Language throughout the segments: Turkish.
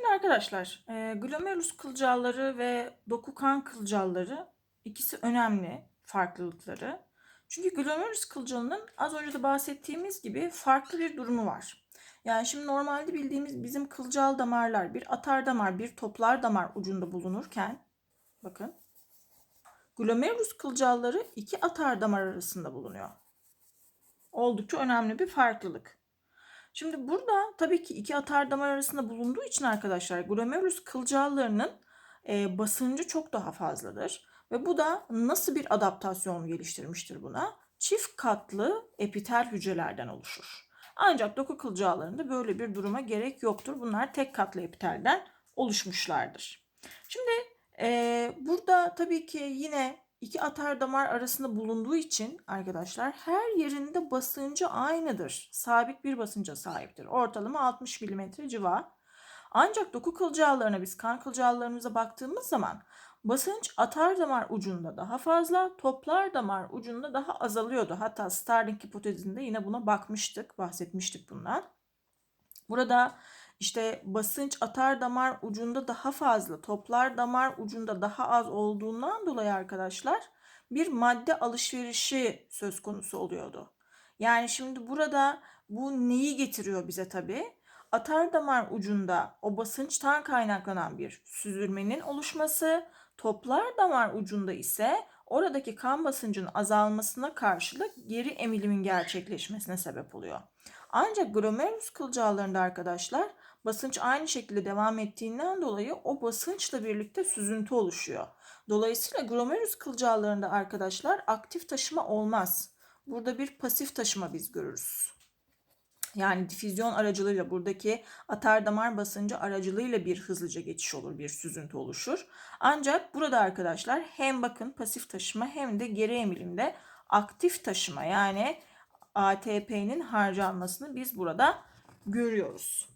Şimdi arkadaşlar, e, glomerulus kılcalları ve dokukan kılcalları ikisi önemli farklılıkları. Çünkü glomerulus kılcalının az önce de bahsettiğimiz gibi farklı bir durumu var. Yani şimdi normalde bildiğimiz bizim kılcal damarlar bir atar damar, bir toplar damar ucunda bulunurken bakın glomerulus kılcalları iki atar damar arasında bulunuyor. Oldukça önemli bir farklılık. Şimdi burada tabii ki iki atar damar arasında bulunduğu için arkadaşlar glomerulus kılcallarının e, basıncı çok daha fazladır. Ve bu da nasıl bir adaptasyon geliştirmiştir buna? Çift katlı epitel hücrelerden oluşur. Ancak doku kılcallarında böyle bir duruma gerek yoktur. Bunlar tek katlı epitelden oluşmuşlardır. Şimdi e, burada tabii ki yine iki atar damar arasında bulunduğu için arkadaşlar her yerinde basıncı aynıdır. Sabit bir basınca sahiptir. Ortalama 60 mm civar. Ancak doku kılcallarına biz kan kılcallarımıza baktığımız zaman basınç atar damar ucunda daha fazla, toplar damar ucunda daha azalıyordu. Hatta Starling hipotezinde yine buna bakmıştık, bahsetmiştik bundan. Burada işte basınç atar damar ucunda daha fazla, toplar damar ucunda daha az olduğundan dolayı arkadaşlar bir madde alışverişi söz konusu oluyordu. Yani şimdi burada bu neyi getiriyor bize tabii? Atar damar ucunda o basınçtan kaynaklanan bir süzülmenin oluşması, toplar damar ucunda ise oradaki kan basıncının azalmasına karşılık geri emilimin gerçekleşmesine sebep oluyor. Ancak glomerulus kılcallarında arkadaşlar basınç aynı şekilde devam ettiğinden dolayı o basınçla birlikte süzüntü oluşuyor. Dolayısıyla glomerulus kılcallarında arkadaşlar aktif taşıma olmaz. Burada bir pasif taşıma biz görürüz. Yani difüzyon aracılığıyla buradaki atar damar basıncı aracılığıyla bir hızlıca geçiş olur, bir süzüntü oluşur. Ancak burada arkadaşlar hem bakın pasif taşıma hem de geri emilimde aktif taşıma yani ATP'nin harcanmasını biz burada görüyoruz.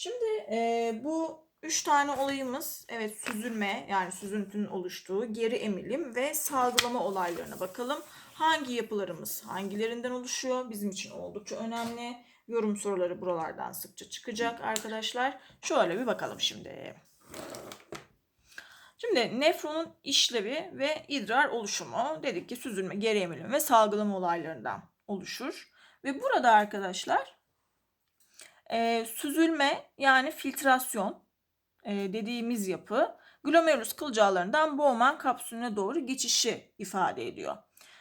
Şimdi e, bu üç tane olayımız evet süzülme yani süzüntünün oluştuğu geri emilim ve salgılama olaylarına bakalım. Hangi yapılarımız hangilerinden oluşuyor bizim için oldukça önemli. Yorum soruları buralardan sıkça çıkacak arkadaşlar. Şöyle bir bakalım şimdi. Şimdi nefronun işlevi ve idrar oluşumu dedik ki süzülme, geri emilim ve salgılama olaylarından oluşur. Ve burada arkadaşlar e, süzülme yani filtrasyon e, dediğimiz yapı glomerulus kılcallarından Bowman kapsülüne doğru geçişi ifade ediyor.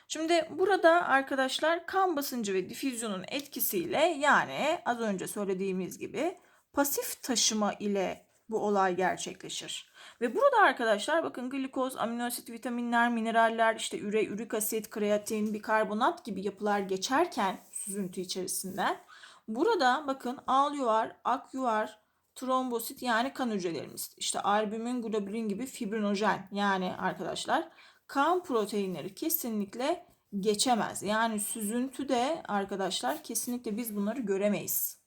Şimdi burada arkadaşlar kan basıncı ve difüzyonun etkisiyle yani az önce söylediğimiz gibi pasif taşıma ile bu olay gerçekleşir. Ve burada arkadaşlar bakın glikoz, aminoasit, vitaminler, mineraller, işte üre, ürik asit, kreatin, bikarbonat gibi yapılar geçerken süzüntü içerisinden burada bakın al yuvar, ak yuvar, trombosit yani kan hücrelerimiz. İşte albümin, globulin gibi fibrinojen yani arkadaşlar kan proteinleri kesinlikle geçemez. Yani süzüntüde arkadaşlar kesinlikle biz bunları göremeyiz.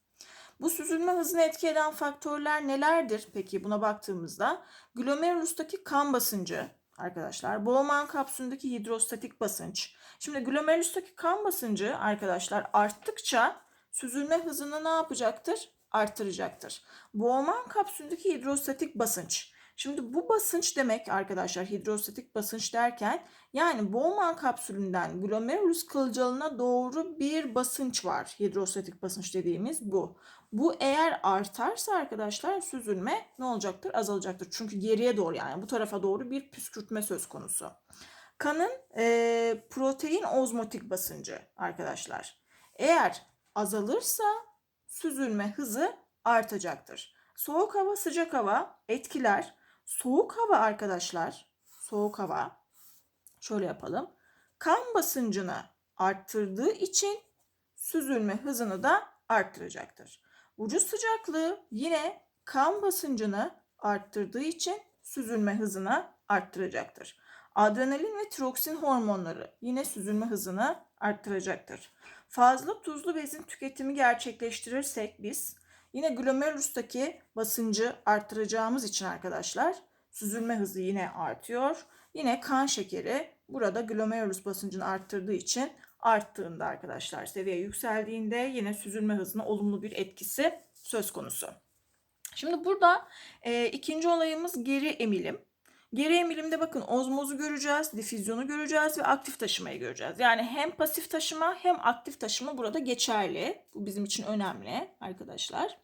Bu süzülme hızını etki eden faktörler nelerdir? Peki buna baktığımızda glomerulustaki kan basıncı arkadaşlar, Bowman kapsülündeki hidrostatik basınç. Şimdi glomerulustaki kan basıncı arkadaşlar arttıkça süzülme hızını ne yapacaktır? Arttıracaktır. Bowman kapsülündeki hidrostatik basınç. Şimdi bu basınç demek arkadaşlar hidrostatik basınç derken yani Bowman kapsülünden glomerulus kılcalına doğru bir basınç var. Hidrostatik basınç dediğimiz bu. Bu eğer artarsa arkadaşlar süzülme ne olacaktır? Azalacaktır. Çünkü geriye doğru yani bu tarafa doğru bir püskürtme söz konusu. Kanın e, protein ozmotik basıncı arkadaşlar. Eğer azalırsa süzülme hızı artacaktır. Soğuk hava sıcak hava etkiler. Soğuk hava arkadaşlar, soğuk hava şöyle yapalım. Kan basıncını arttırdığı için süzülme hızını da arttıracaktır. Vücut sıcaklığı yine kan basıncını arttırdığı için süzülme hızını arttıracaktır. Adrenalin ve tiroksin hormonları yine süzülme hızını arttıracaktır. Fazla tuzlu bezin tüketimi gerçekleştirirsek biz Yine glomerulustaki basıncı arttıracağımız için arkadaşlar süzülme hızı yine artıyor. Yine kan şekeri burada glomerulus basıncını arttırdığı için arttığında arkadaşlar seviye yükseldiğinde yine süzülme hızına olumlu bir etkisi söz konusu. Şimdi burada e, ikinci olayımız geri emilim. Geri emilimde bakın ozmozu göreceğiz, difüzyonu göreceğiz ve aktif taşımayı göreceğiz. Yani hem pasif taşıma hem aktif taşıma burada geçerli. Bu bizim için önemli arkadaşlar.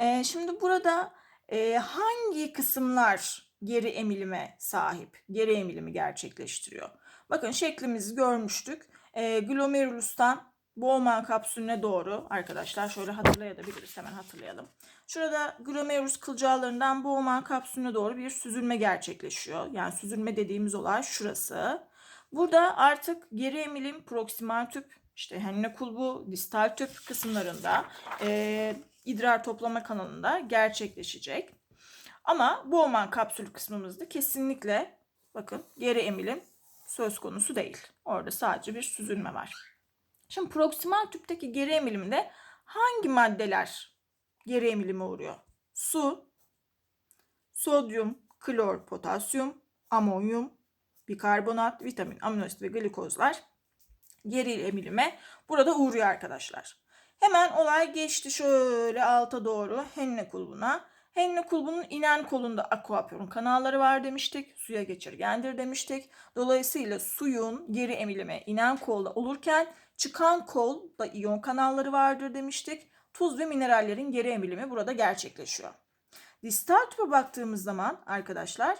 E, şimdi burada e, hangi kısımlar geri emilime sahip, geri emilimi gerçekleştiriyor? Bakın şeklimizi görmüştük. E, glomerulustan Bowman kapsülüne doğru arkadaşlar şöyle hatırlayabiliriz hemen hatırlayalım. Şurada glomerulus kılcallarından Bowman kapsülüne doğru bir süzülme gerçekleşiyor. Yani süzülme dediğimiz olay şurası. Burada artık geri emilim proksimal tüp, işte henle kulbu, distal tüp kısımlarında e, idrar toplama kanalında gerçekleşecek. Ama Bowman kapsül kısmımızda kesinlikle bakın geri emilim söz konusu değil. Orada sadece bir süzülme var. Şimdi proksimal tüpteki geri emilimde hangi maddeler geri emilime uğruyor? Su, sodyum, klor, potasyum, amonyum, bikarbonat, vitamin, amino asit ve glikozlar geri emilime burada uğruyor arkadaşlar. Hemen olay geçti şöyle alta doğru henne kulbuna. Henne kulbunun inen kolunda akuaporun kanalları var demiştik. Suya geçirgendir demiştik. Dolayısıyla suyun geri emilime inen kolda olurken çıkan kolda iyon kanalları vardır demiştik. Tuz ve minerallerin geri emilimi burada gerçekleşiyor. Distal tüpe baktığımız zaman arkadaşlar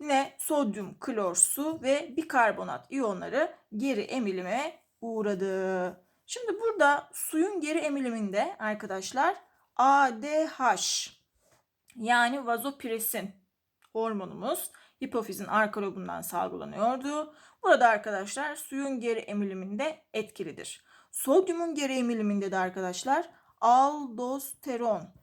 yine sodyum, klor, su ve bikarbonat iyonları geri emilime uğradı. Şimdi burada suyun geri emiliminde arkadaşlar ADH yani vazopresin hormonumuz hipofizin arka lobundan salgılanıyordu. Burada arkadaşlar suyun geri emiliminde etkilidir. Sodyumun geri emiliminde de arkadaşlar aldosteron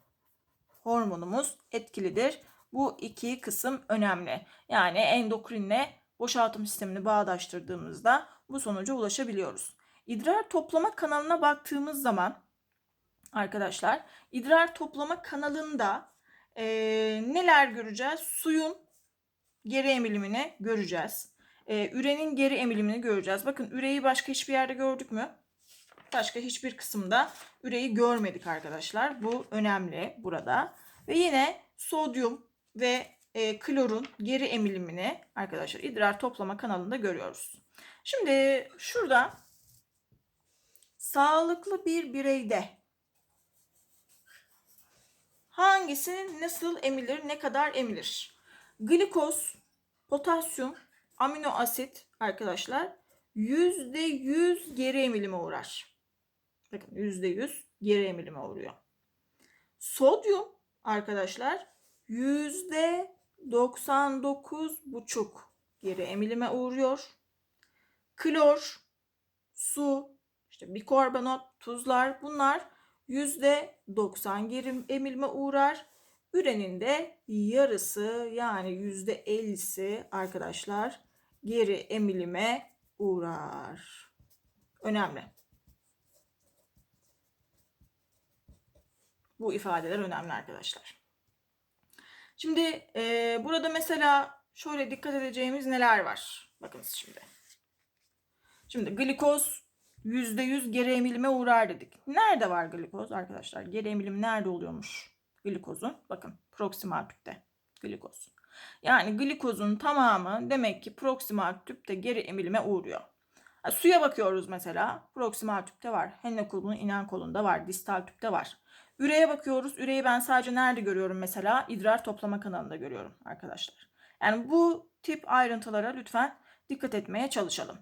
hormonumuz etkilidir. Bu iki kısım önemli. Yani endokrinle boşaltım sistemini bağdaştırdığımızda bu sonuca ulaşabiliyoruz. İdrar toplama kanalına baktığımız zaman arkadaşlar idrar toplama kanalında e, neler göreceğiz? Suyun geri emilimini göreceğiz. E, ürenin geri emilimini göreceğiz. Bakın üreyi başka hiçbir yerde gördük mü? Başka hiçbir kısımda üreyi görmedik arkadaşlar. Bu önemli burada. Ve yine sodyum ve e, klorun geri emilimini arkadaşlar idrar toplama kanalında görüyoruz. Şimdi şurada sağlıklı bir bireyde hangisi nasıl emilir, ne kadar emilir? Glikoz, potasyum, amino asit arkadaşlar %100 geri emilime uğrar. Bakın %100 geri emilime uğruyor. Sodyum arkadaşlar %99,5 geri emilime uğruyor. Klor, su, işte bikarbonat, tuzlar bunlar %90 geri emilime uğrar. Ürenin de yarısı yani %50'si arkadaşlar geri emilime uğrar. Önemli. Bu ifadeler önemli arkadaşlar. Şimdi e, burada mesela şöyle dikkat edeceğimiz neler var? Bakınız şimdi. Şimdi glikoz %100 geri emilime uğrar dedik. Nerede var glikoz arkadaşlar? Geri emilim nerede oluyormuş glikozun? Bakın proksimal tüpte glikoz. Yani glikozun tamamı demek ki proksimal tüpte geri emilime uğruyor. Ha, suya bakıyoruz mesela. Proksimal tüpte var. Henne kulbunun inen kolunda var. Distal tüpte var. Üreye bakıyoruz. Üreyi ben sadece nerede görüyorum mesela? İdrar toplama kanalında görüyorum arkadaşlar. Yani bu tip ayrıntılara lütfen dikkat etmeye çalışalım.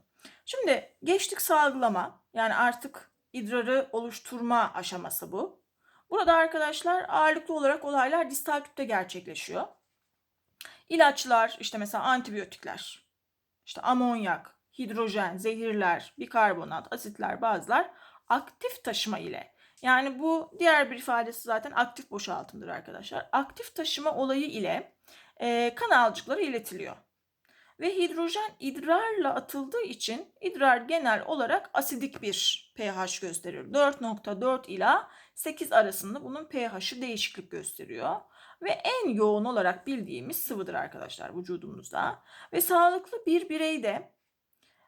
Şimdi geçtik salgılama. Yani artık idrarı oluşturma aşaması bu. Burada arkadaşlar ağırlıklı olarak olaylar distal tüpte gerçekleşiyor. İlaçlar, işte mesela antibiyotikler, işte amonyak, hidrojen, zehirler, bikarbonat, asitler, bazılar aktif taşıma ile yani bu diğer bir ifadesi zaten aktif boşaltımdır arkadaşlar. Aktif taşıma olayı ile e, kanalcıklara iletiliyor. Ve hidrojen idrarla atıldığı için idrar genel olarak asidik bir pH gösterir. 4.4 ila 8 arasında bunun pH'i değişiklik gösteriyor. Ve en yoğun olarak bildiğimiz sıvıdır arkadaşlar vücudumuzda. Ve sağlıklı bir bireyde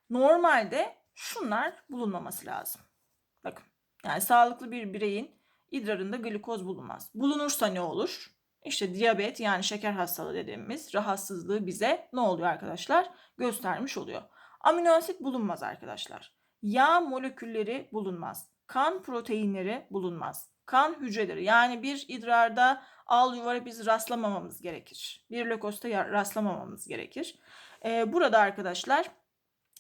normalde şunlar bulunmaması lazım. Bakın yani sağlıklı bir bireyin idrarında glikoz bulunmaz. Bulunursa ne olur? İşte diyabet yani şeker hastalığı dediğimiz rahatsızlığı bize ne oluyor arkadaşlar? Göstermiş oluyor. Amino asit bulunmaz arkadaşlar. Yağ molekülleri bulunmaz. Kan proteinleri bulunmaz. Kan hücreleri yani bir idrarda al yuvara biz rastlamamamız gerekir. Bir lökosta rastlamamamız gerekir. Ee, burada arkadaşlar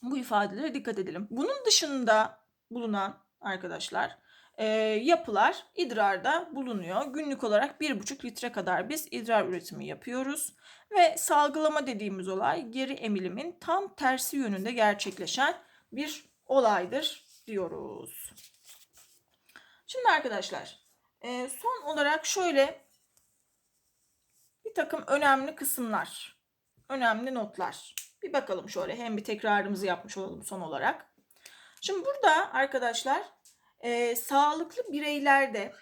bu ifadelere dikkat edelim. Bunun dışında bulunan arkadaşlar e, yapılar idrarda bulunuyor. Günlük olarak 1,5 litre kadar biz idrar üretimi yapıyoruz. Ve salgılama dediğimiz olay geri emilimin tam tersi yönünde gerçekleşen bir olaydır diyoruz. Şimdi arkadaşlar e, son olarak şöyle bir takım önemli kısımlar, önemli notlar. Bir bakalım şöyle hem bir tekrarımızı yapmış olalım son olarak. Şimdi burada arkadaşlar e, sağlıklı bireylerde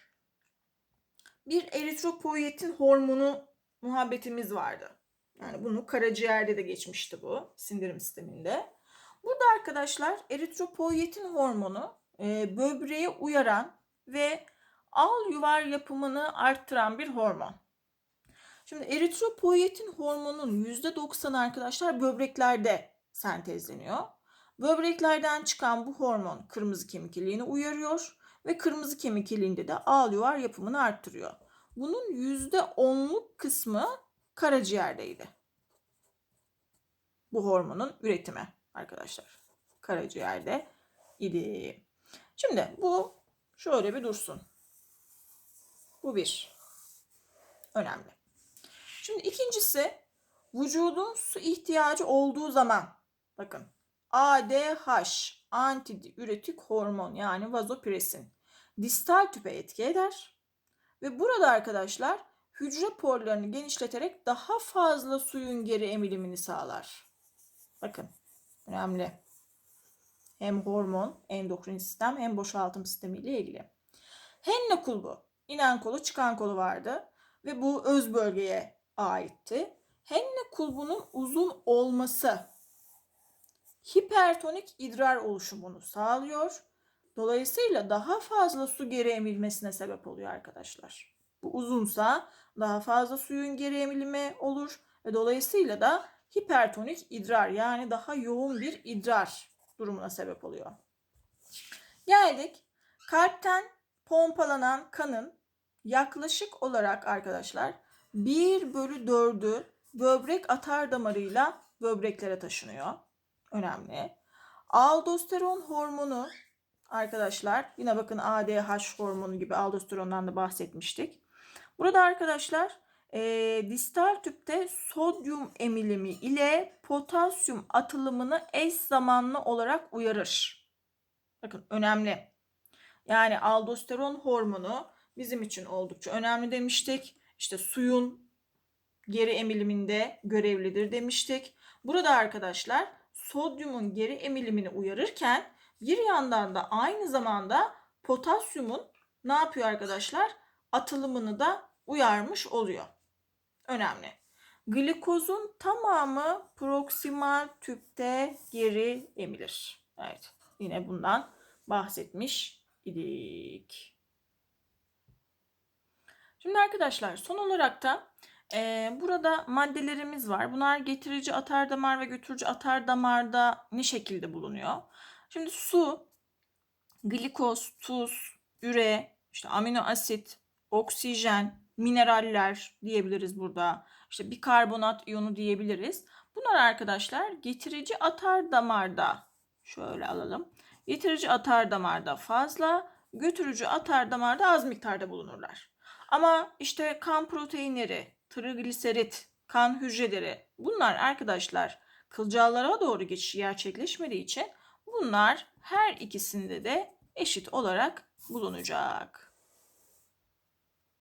bir eritropoietin hormonu muhabbetimiz vardı. Yani bunu karaciğerde de geçmişti bu sindirim sisteminde. Burada arkadaşlar eritropoietin hormonu e, böbreğe uyaran ve al yuvar yapımını arttıran bir hormon. Şimdi eritropoietin hormonun %90 arkadaşlar böbreklerde sentezleniyor. Böbreklerden çıkan bu hormon kırmızı kemik iliğini uyarıyor ve kırmızı kemik iliğinde de ağ yuvar yapımını arttırıyor. Bunun %10'luk kısmı karaciğerdeydi. Bu hormonun üretimi arkadaşlar. Karaciğerde idi. Şimdi bu şöyle bir dursun. Bu bir. Önemli. Şimdi ikincisi vücudun su ihtiyacı olduğu zaman bakın ADH antidiüretik hormon yani vazopresin distal tüpe etki eder. Ve burada arkadaşlar hücre porlarını genişleterek daha fazla suyun geri emilimini sağlar. Bakın önemli. Hem hormon, endokrin sistem hem boşaltım sistemi ile ilgili. Henle kulbu, inen kolu çıkan kolu vardı ve bu öz bölgeye aitti. Henle kulbunun uzun olması hipertonik idrar oluşumunu sağlıyor. Dolayısıyla daha fazla su geri emilmesine sebep oluyor arkadaşlar. Bu uzunsa daha fazla suyun geri emilimi olur ve dolayısıyla da hipertonik idrar yani daha yoğun bir idrar durumuna sebep oluyor. Geldik kalpten pompalanan kanın yaklaşık olarak arkadaşlar 1 bölü 4'ü böbrek atar damarıyla böbreklere taşınıyor. Önemli. Aldosteron hormonu arkadaşlar yine bakın ADH hormonu gibi aldosterondan da bahsetmiştik. Burada arkadaşlar e, distal tüpte sodyum emilimi ile potasyum atılımını eş zamanlı olarak uyarır. Bakın önemli. Yani aldosteron hormonu bizim için oldukça önemli demiştik. İşte suyun geri emiliminde görevlidir demiştik. Burada arkadaşlar sodyumun geri emilimini uyarırken bir yandan da aynı zamanda potasyumun ne yapıyor arkadaşlar? Atılımını da uyarmış oluyor. Önemli. Glikozun tamamı proksimal tüpte geri emilir. Evet. Yine bundan bahsetmiş idik. Şimdi arkadaşlar son olarak da e, burada maddelerimiz var. Bunlar getirici atardamar ve götürücü atardamarda ne şekilde bulunuyor? Şimdi su, glikoz, tuz, üre, işte amino asit, oksijen, mineraller diyebiliriz burada. İşte bikarbonat iyonu diyebiliriz. Bunlar arkadaşlar getirici atar damarda şöyle alalım. Getirici atar damarda fazla, götürücü atar damarda az miktarda bulunurlar. Ama işte kan proteinleri, trigliserit, kan hücreleri bunlar arkadaşlar kılcallara doğru geçiş gerçekleşmediği için bunlar her ikisinde de eşit olarak bulunacak.